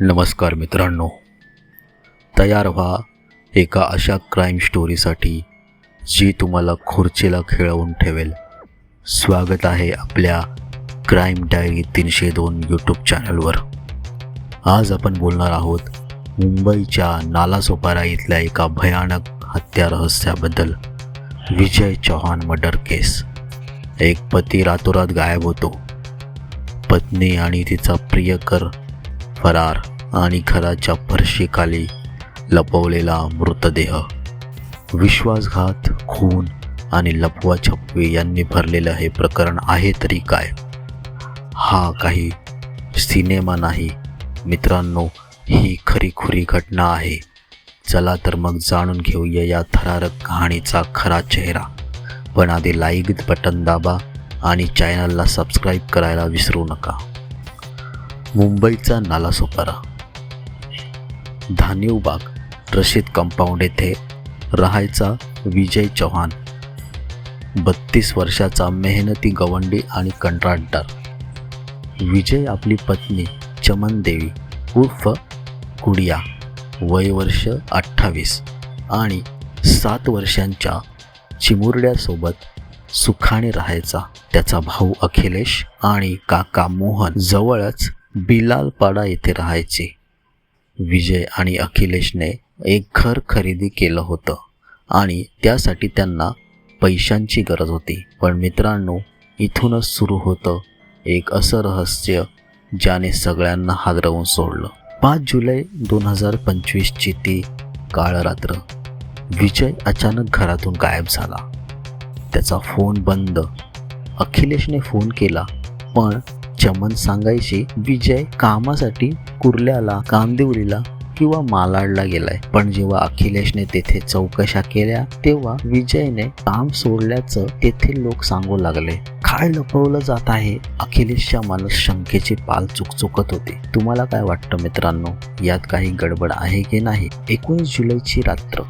नमस्कार मित्रांनो. तयार व्हा एका अशा क्राईम स्टोरीसाठी जी तुम्हाला खुर्चीला खेळवून ठेवेल. स्वागत आहे आपल्या क्राईम डायरी तीनशे दोन यूट्यूब चॅनलवर आज आपण बोलणार आहोत मुंबईच्या नालासोपारा इथल्या एका भयानक हत्या रहस्याबद्दल विजय चव्हाण मर्डर केस एक पती रातोरात गायब होतो. पत्नी आणि तिचा प्रियकर फरार आणि घराच्या फरशीखाली लपवलेला मृतदेह. विश्वासघात खून आणि लपवाछपवी यांनी भरलेलं हे प्रकरण आहे तरी काय? हा काही सिनेमा नाही. मित्रांनो ही खरीखुरी घटना आहे. चला तर मग जाणून घेऊया या थरारक कहाणीचा खरा चेहरा. पण आधी लाईक बटन दाबा आणि चॅनलला सबस्क्राईब करायला विसरू नका. मुंबईचा नालासोपारा धानीवबाग रशीद कंपाऊंड येथे राहायचा विजय चव्हाण. बत्तीस वर्षाचा मेहनती गवंडी आणि कंत्राटदार. विजय आपली पत्नी चमन देवी उर्फ कुडिया. वय वर्ष अठ्ठावीस आणि सात वर्षांच्या चिमुरड्यासोबत सुखाने राहायचा त्याचा भाऊ अखिलेश आणि काका मोहन जवळच बिलालपाडा येथे राहायचे. विजय आणि अखिलेशने एक घर खरेदी केलं होतं आणि त्यासाठी त्यांना पैशांची गरज होती. पण मित्रांनो इथूनच सुरू होतं एक असं रहस्य ज्याने सगळ्यांना हादरवून सोडलं. पाच जुलै दोन हजार पंचवीसची ती काळ रात्र. विजय अचानक घरातून गायब झाला. त्याचा फोन बंद. अखिलेशने फोन केला पण चमन सांगायची विजय कामासाठी कुर्ल्याला कांदिवलीला किंवा मालाडला गेलाय. पण जेव्हा अखिलेशने तेथे चौकशा केल्या तेव्हा विजयने काम सोडल्याचं तेथे लोक सांगू लागले. काय लपवलं जात आहे? अखिलेशच्या मनात शंकेचे पाल चुकचुकत होते. तुम्हाला काय वाटतं मित्रांनो? यात काही गडबड आहे की नाही? एकोणीस जुलैची रात्र.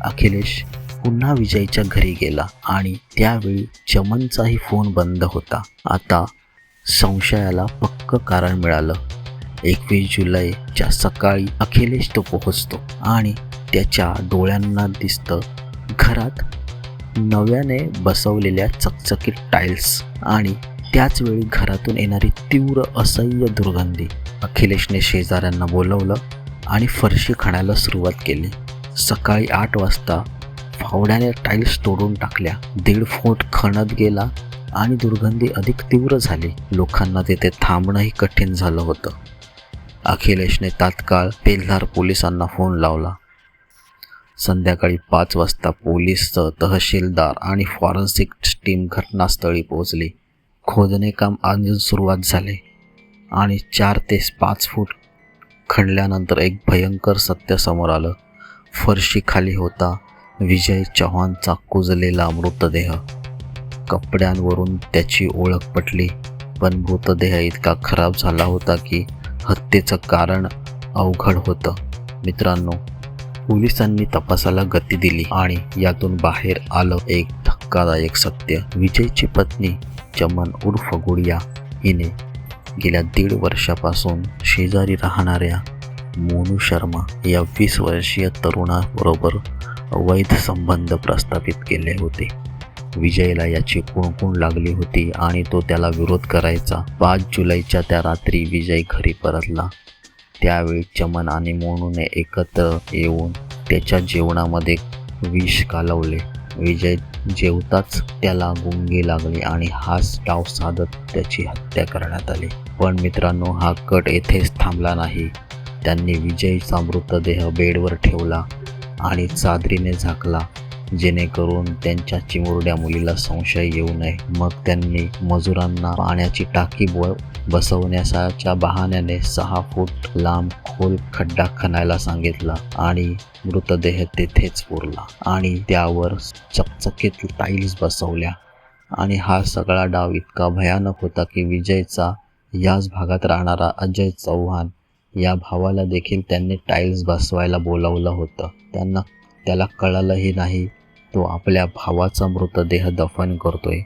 अखिलेश पुन्हा विजयच्या घरी गेला आणि त्यावेळी चमनचाही फोन बंद होता. आता संशयाला पक्क कारण मिळालं. एकवीस जुलैच्या सकाळी अखिलेश तो पोहोचतो आणि त्याच्या डोळ्यांना दिसतं घरात नव्याने बसवलेल्या चकचकीत टाईल्स आणि त्याचवेळी घरातून येणारी तीव्र असह्य दुर्गंधी. अखिलेशने शेजाऱ्यांना बोलवलं आणि फरशी खाण्याला सुरुवात केली. सकाळी आठ वाजता फावड्याने टाईल्स तोडून टाकल्या. दीड फूट खणत गेला. आणि दुर्गंधी अधिक तीव्र झाली. लोकांना तेथे थांबणंही कठीण झालं होतं. अखिलेशने तात्काळ पेलधार पोलिसांना फोन लावला. संध्याकाळी पाच वाजता पोलीस तहसीलदार आणि फॉरेन्सिक टीम घटनास्थळी पोहोचली. खोदणे काम अजून सुरुवात झाले आणि चार ते पाच फूट खणल्यानंतर एक भयंकर सत्य समोर आलं. फरशी खाली होता विजय चव्हाणचा कुजलेला मृतदेह. कपड्यांवरून त्याची ओळख पटली. पण मृतदेह इतका खराब झाला होता की हत्येचं कारण अवघड होतं. मित्रांनो पोलिसांनी तपासाला गती दिली आणि यातून बाहेर आलं एक धक्कादायक सत्य. विजयची पत्नी चमन उर्फ गुडिया. हिने गेल्या दीड वर्षापासून शेजारी राहणाऱ्या मोनू शर्मा या वीस वर्षीय तरुणाबरोबर अवैध संबंध प्रस्थापित केले होते. विजयला याची कुणकुण लागली होती आणि तो त्याला विरोध करायचा. पाच जुलैच्या त्या रात्री विजय घरी परतला. त्यावेळी चमन आणि मोनूने एकत्र येऊन त्याच्या जेवणामध्ये विष कालवले विजय जेवताच त्याला गुंगी लागली आणि हाच डाव साधत त्याची हत्या करण्यात आली. पण मित्रांनो हा कट येथेच थांबला नाही. त्यांनी विजयचा मृतदेह बेडवर ठेवला आणि चादरीने झाकला. जेणेकरून त्यांच्या चिमुरड्या मुलीला संशय येऊ नये. मग त्यांनी मजुरांना पाण्याची टाकी ब बसवण्याच्या बहाण्याने सहा फूट लांब खोल खड्डा खणायला सांगितला आणि मृतदेह तेथेच पुरला आणि त्यावर चकचकीत टाईल्स बसवल्या. आणि हा सगळा डाव इतका भयानक होता की विजयचा याच भागात राहणारा अजय चव्हाण या भावाला देखील त्यांनी टाईल्स बसवायला बोलावलं होतं. त्यांना त्याला कळलंही नाही तो आपल्या भावाचा मृतदेह दफन करतोय.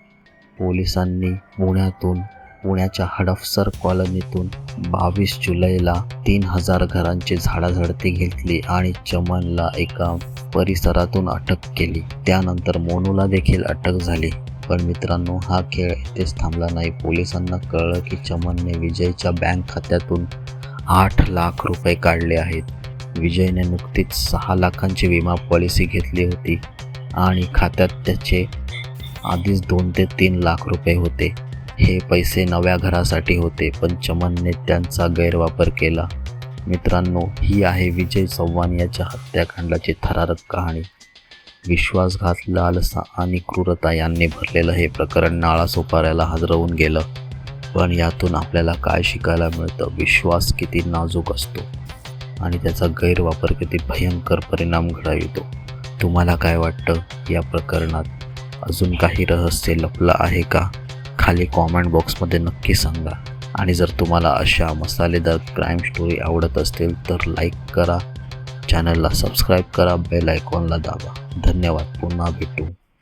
पोलिसांनी पुण्यातून पुण्याच्या हडफसर कॉलनीतून बावीस जुलैला तीन हजार घरांची झाडाझडती घेतली आणि चमनला एका परिसरातून अटक केली. त्यानंतर मोनूला देखील अटक झाली. पण मित्रांनो हा खेळ इथेच थांबला नाही. पोलिसांना कळलं की चमनने विजयच्या बँक खात्यातून आठ लाख रुपये काढले आहेत. विजयने नुकतीच सहा लाखांची विमा पॉलिसी घेतली होती. आणि खात्यात त्याचे आधीच दोन ते तीन लाख रुपये होते. हे पैसे नव्या घरासाठी होते पण चमनने त्यांचा गैरवापर केला. मित्रांनो ही आहे विजय चव्हाण याच्या हत्याकांडाची थरारक कहाणी. विश्वासघात लालसा आणि क्रूरता यांनी भरलेलं हे प्रकरण नाळासोपाऱ्याला हजरवून गेलं. पण यातून आपल्याला काय शिकायला मिळतं? विश्वास किती नाजूक असतो आणि त्याचा गैरवापर किती भयंकर परिणाम घडवितो तुम्हाला काय वाटतं या प्रकरणात? अजून काही रहस्य लपलं आहे का? खाली कॉमेंट बॉक्समध्ये नक्की सांगा. आणि जर तुम्हाला अशा मसालेदार क्राईम स्टोरी आवडत असतील तर लाईक करा. चॅनलला सबस्क्राईब करा. बेल आयकॉनला दाबा. धन्यवाद. पुन्हा भेटू.